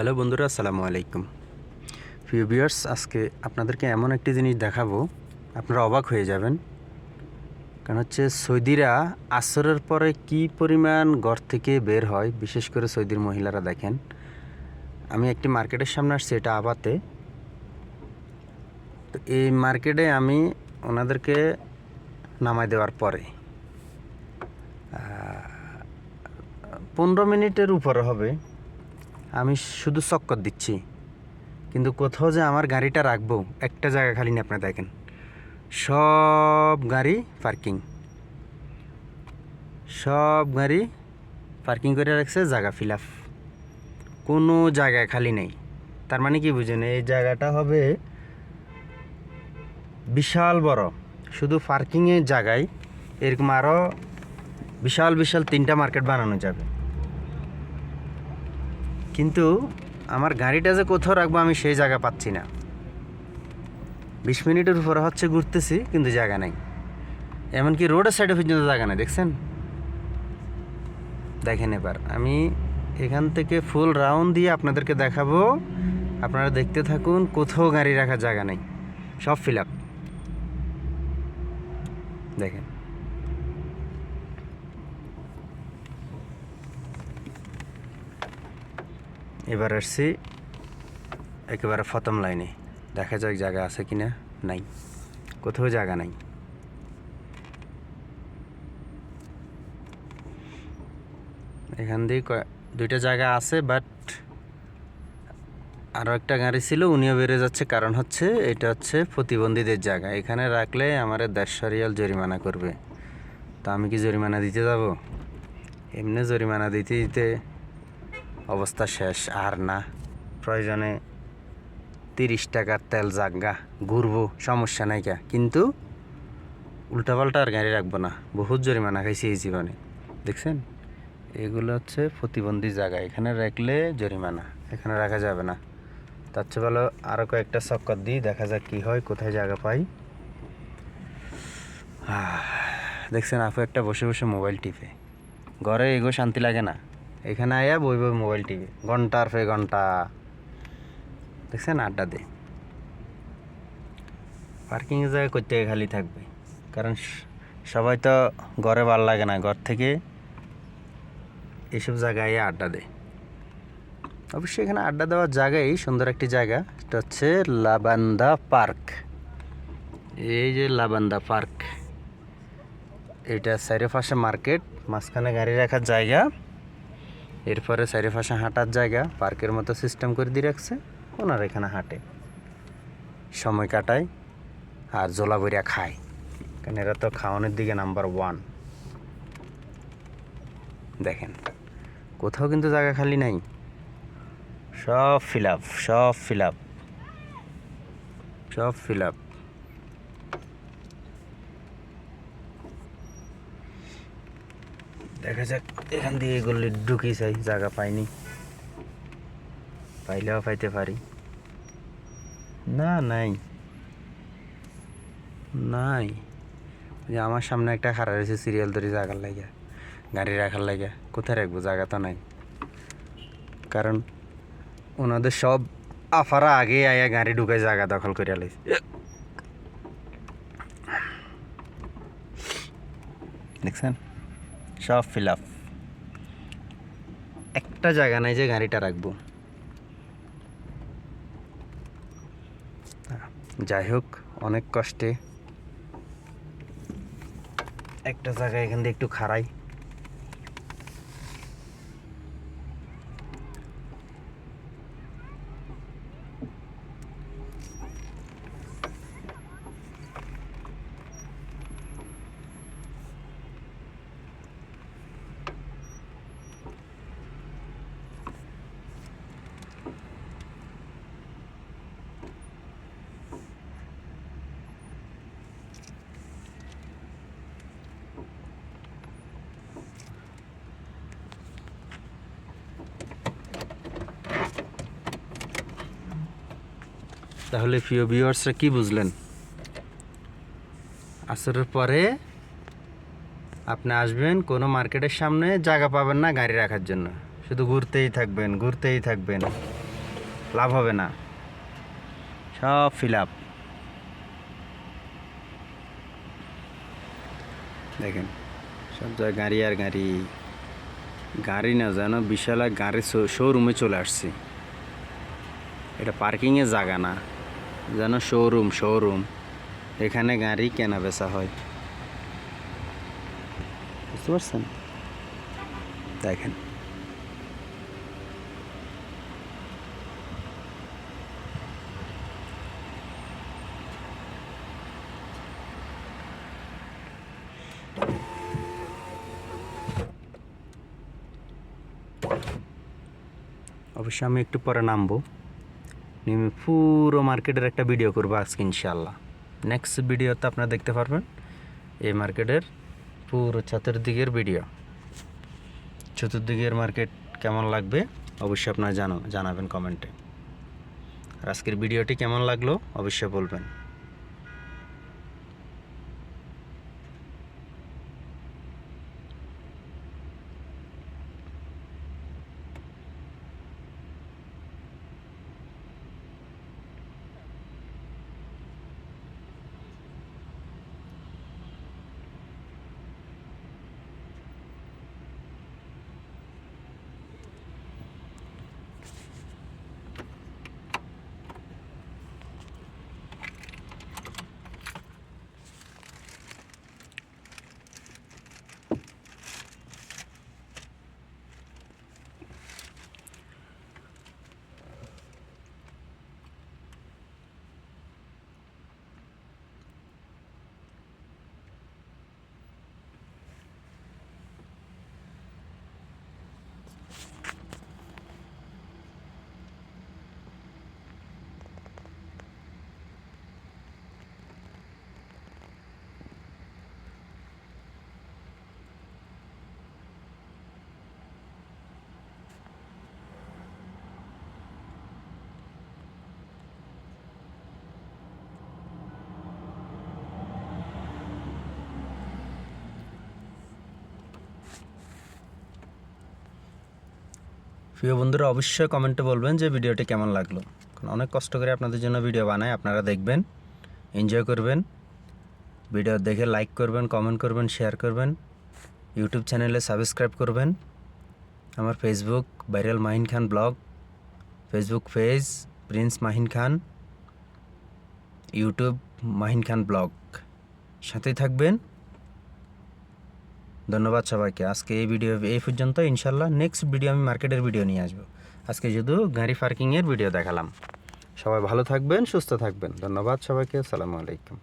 Hello বন্ধুরা, আসসালামু আলাইকুম। প্রিয় ভিউয়ার্স আজকে আপনাদেরকে এমন একটি জিনিস দেখাবো, আপনারা অবাক হয়ে যাবেন। কারণ হচ্ছে সৌদিরা আসরের পরে কি পরিমাণ ঘর থেকে বের হয়, বিশেষ করে সৌদির মহিলারা দেখেন। আমি একটি মার্কেটের সামনে আসছি, এটা আবাতে। তো এই মার্কেটে আমি ওনাদেরকে নামাই দেওয়ার পরে পনেরো মিনিটের উপরে হবে। আমি শুধু চক্কর দিচ্ছি। কিন্তু কোথাও যে আমার গাড়িটা রাখব, একটা জায়গা খালি না আপনারা দেখেন। সব গাড়ি পার্কিং। সব গাড়ি পার্কিং করে রাখছে, জায়গা ফিল আপ কোনো জায়গায় খালি নেই। তার মানে কি বুঝেন? এই জায়গাটা হবে বিশাল বড়। শুধু পার্কিংয়ের জায়গায় এরকম আরও বিশাল বিশাল তিনটা মার্কেট বানানো যাবে। কিন্তু আমার গাড়িটা যে কোথাও রাখব আমি সেই জায়গা পাচ্ছি না। বিশ মিনিটের উপরে হচ্ছে ঘুরতেছি, কিন্তু জায়গা নাই। এমনকি রোডের সাইডে পর্যন্ত জায়গা নেই, দেখছেন? দেখেন এবার, আমি এখান থেকে ফুল রাউন্ড দিয়ে আপনাদেরকে দেখাবো। আপনারা দেখতে থাকুন, কোথাও গাড়ি রাখার জায়গা নেই। সব ফিল আপ দেখেন। এবার আসছি একেবারে প্রথম লাইনে। দেখা যাক জায়গা আছে কি না নাই। কোথাও জায়গা নাই। এখান দিয়ে দুইটা জায়গা আছে বাট আরও একটা গাড়ি ছিল, উনিও বেড়ে যাচ্ছে। কারণ হচ্ছে, এটা হচ্ছে প্রতিবন্ধীদের জায়গা। এখানে রাখলে আমার দেড়শো রিয়াল জরিমানা করবে। তো আমি কি জরিমানা দিতে যাব? এমনি জরিমানা দিতে দিতে অবস্থা শেষ, আর না। প্রয়োজনে তিরিশ টাকার তেল জাগা ঘুরবো, সমস্যা নাই কা কিন্তু উল্টাপাল্টা আর গাড়ি রাখব না, বহুত জরিমানা খাইছি এই জীবনে। দেখছেন? এগুলো হচ্ছে প্রতিবন্ধী জায়গা, এখানে রাখলে জরিমানা, এখানে রাখা যাবে না। তার চেয়ে ভালো আরও কয়েকটা চক্কর দিই, দেখা যাক কী হয়, কোথায় জায়গা পাই। দেখছেন আপু একটা বসে বসে মোবাইল টিপে। ঘরে এগো শান্তি লাগে না। এখানে আয়া বই বই মোবাইল টিভি। ঘণ্টার পে ঘণ্টা। দেখছেন আড্ডা দে পার্কিংয়ের জায়গায় করতে খালি থাকবে। কারণ সবাই তো ঘরে ভালো লাগে না। ঘর থেকে এইসব জায়গায় আড্ডা দেয়। অবশ্যই এখানে আড্ডা দেওয়ার জায়গায় সুন্দর একটি জায়গা। এটা হচ্ছে লাবান্দা পার্ক। এই যে লাবান্দা পার্ক। এটা চারি পাশে মার্কেট। মাঝখানে গাড়ি রাখার জায়গা। এরপরে চারিপাশে হাঁটার জায়গা, পার্কের মতো সিস্টেম করে দিয়ে রাখছে, ওনার এখানে হাঁটে। সময় কাটায় আর জোলা বইরা খায়। কারণ এরা তো খাওয়ানোর দিকে নাম্বার ওয়ান দেখেন, কোথাও কিন্তু জায়গা খালি নাই। সব ফিল আপ সব ফিল আপ সব ফিল আপ দেখা যাক, এখান দিয়ে এগুলি ঢুকি চাই, জায়গা পাইনি। পাইলেও পাইতে পারি। না, নাই। নাই। আমার সামনে একটা খারাপ রয়েছে সিরিয়াল ধরে জায়গার লাগে গাড়ি রাখার লাগে কোথায় রাখব? জায়গা তো নাই। কারণ ওনাদের সব আফারা আগে আয়া গাড়ি ঢুকায় জায়গা দখল করে লাইছে। দেখছেন? সব ফিল আপ একটা জায়গা নাই যে গাড়িটা রাখব। যাই হোক, অনেক কষ্টে। একটা জায়গায় এখান দিয়ে একটু খাড়াই। তাহলে প্রিয় ভিউয়ার্সরা কি বুঝলেন? আসরের পরে আপনি আসবেন, কোনো মার্কেটের সামনে জায়গা পাবেন না গাড়ি রাখার জন্য। শুধু ঘুরতেই থাকবেন ঘুরতেই থাকবেন। লাভ হবে না। সব ফিল আপ দেখেন, সব জায়গায় গাড়ি আর গাড়ি। গাড়ি না, যেন বিশাল গাড়ি শোরুমে চলে আসছি। এটা পার্কিংয়ের জায়গা না। যেন শোরুম শোরুম এখানে গাড়ি কেনা বেচা হয়। বুঝতে পারছেন? দেখেন। অবশ্যই আমি একটু পরে নামবো। নেমে পুরো মার্কেটের একটা ভিডিও করব আজকে ইনশাল্লাহ নেক্সট ভিডিওতে আপনারা দেখতে পারবেন এই মার্কেটের পুরো চতুর্দিকের ভিডিও চতুর্দিকের মার্কেট কেমন লাগবে অবশ্যই আপনারা জানো জানাবেন কমেন্টে আর আজকের ভিডিওটি কেমন লাগল অবশ্যই বলবেন। প্রিয় বন্ধুরা, অবশ্যই কমেন্টে বলবেন যে ভিডিওটি কেমন লাগল। কারণ অনেক কষ্ট করে আপনাদের জন্য ভিডিও বানাই, আপনারা দেখবেন এনজয় করবেন। ভিডিও দেখে লাইক করবেন কমেন্ট করবেন শেয়ার করবেন। ইউটিউব চ্যানেলে সাবস্ক্রাইব করবেন। আমার Facebook viral Mahin Khan blog Facebook page Prince Mahin Khan YouTube Mahin Khan blog সাথেই থাকবেন। ধন্যবাদ সবাইকে। আজকে এই ভিডিও এই পর্যন্ত। ইনশাল্লাহ নেক্সট ভিডিও আমি মার্কেটের ভিডিও নিয়ে আসব। আজকে শুধু গাড়ি পার্কিংয়ের ভিডিও দেখালাম। সবাই ভালো থাকবেন, সুস্থ থাকবেন। ধন্যবাদ সবাইকে। আসসালামু আলাইকুম।